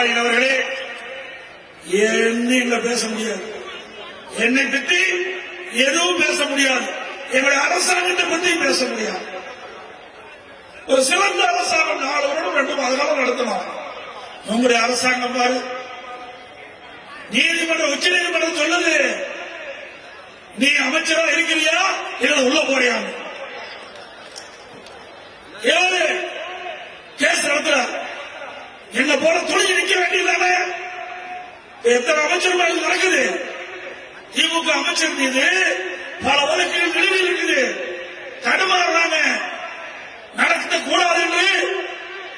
ஸ்டாலின் அவர்களே என்ன பேச முடியாது? என்னை பற்றி எதுவும் பேச முடியாது. எங்களுடைய அரசாங்கத்தை பற்றி பேச முடியாது. ஒரு சிறந்த அரசாங்கம் நாலு வருடம் ரெண்டு மாத காலம் நடத்தணும் உங்களுடைய அரசாங்கம் பாரு. நீதிமன்றம் உச்ச நீதிமன்றம் சொல்லுது நீ அமைச்சரா இருக்கிறியா? இல்ல உள்ள போறியா? ஏழு கேஸ் நடத்துற என்ன போல துணிஞ்சு எத்தனை அமைச்சர்கள் இது நடக்குது? திமுக அமைச்சர் மீது பல வழக்குகள் நிலுவையில் இருக்குது. தடுமாறுறாங்க நடத்த கூடாது என்று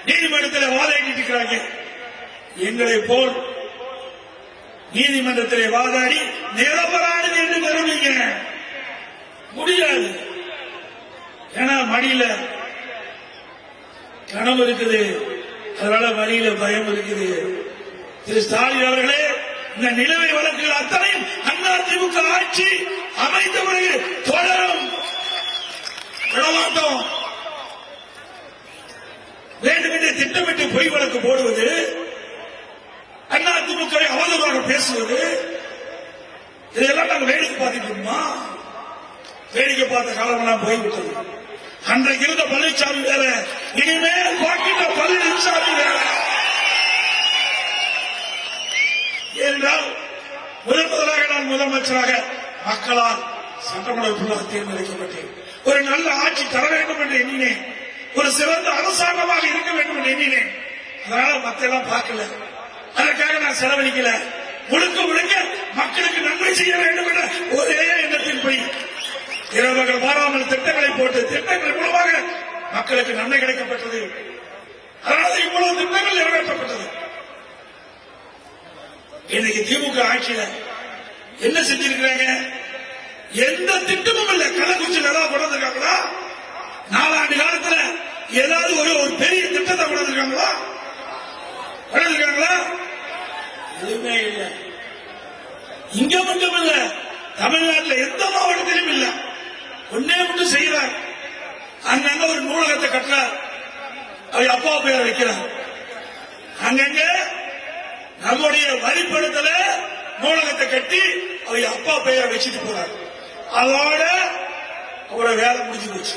நீதிமன்றத்தில் வாதாடிட்டு இருக்கிறாங்க. எங்களை போல் நீதிமன்றத்திலே வாதாடி நிரபரானது என்று நிரூபிங்க முடியாது. ஏன்னா மடியில கனவு இருக்குது. அதனால வழியில பயம் இருக்குது. திரு ஸ்டாலின் அவர்களே இந்த நிலுவை வழக்குகள் அத்தனையும் அண்ணா திமுக ஆட்சி அமைந்த பிறகு தொடரும். விடமாட்டோம். வேண்டுமென்றே திட்டமிட்டு பொய் வழக்கு போடுவது அண்ணா திமுக அவதூறாக பேசுவது இதெல்லாம் நாங்கள் வேடிக்கை பார்த்துட்டோமா வேடிக்கை பார்த்த காலமெல்லாம் போய்விட்டது. அன்றைக்கு இருந்த பழனிசாமி வேற இனிமேல் பார்க்கின்ற பழனிசாமி வேற. முதலமைச்சராக மக்களால் சட்டமன்ற உறுப்பினராக தேர்ந்தெடுக்கப்பட்டேன் ஒரு நல்ல ஆட்சி தர வேண்டும் என்று எண்ணினேன். ஒரு சிறந்த அரசாங்கமாக இருக்க வேண்டும் என்று எண்ணினேன். அதனால மத்த பார்க்கல. அதற்காக நான் செலவழிக்கல. முழுக்க முழுக்க மக்களுக்கு நன்மை செய்ய வேண்டும் என்ற ஒரே எண்ணத்தில் போய் இரவுகள் மாறாமல் திட்டங்களை போட்டு திட்டங்கள் மூலமாக மக்களுக்கு நன்மை கிடைக்கப்பட்டது. அதனால இவ்வளவு திட்டங்கள் நிறைவேற்றப்பட்டது. இன்னைக்கு திமுக ஆட்சியில என்ன செஞ்சிருக்கிறாங்க? எந்த திட்டமும் இல்ல. கள்ளக்குறிச்சியில் ஏதாவது கொண்டு வந்திருக்காங்களா நாலாண்டு காலத்துல ஏதாவது ஒரு ஒரு பெரிய திட்டத்தை கொண்டு வந்திருக்காங்களா கொண்டு வந்திருக்காங்களா எதுவுமே இல்லை. இங்க மட்டும் இல்ல. தமிழ்நாட்டில் எந்த மாவட்டத்திலும் இல்ல. ஒன்னே மட்டும் செய்யறார் அங்கங்க ஒரு நூலகத்தை கட்டுறார். அவர் அப்பா பேர் வைக்கிறார். அங்கங்க நம்முடைய வரிப்படத்துல நூலகத்தை கட்டி அவர் அப்பா பெயரை வச்சுட்டு போறாரு. அதோட அவரை வேலை முடிஞ்சு போச்சு.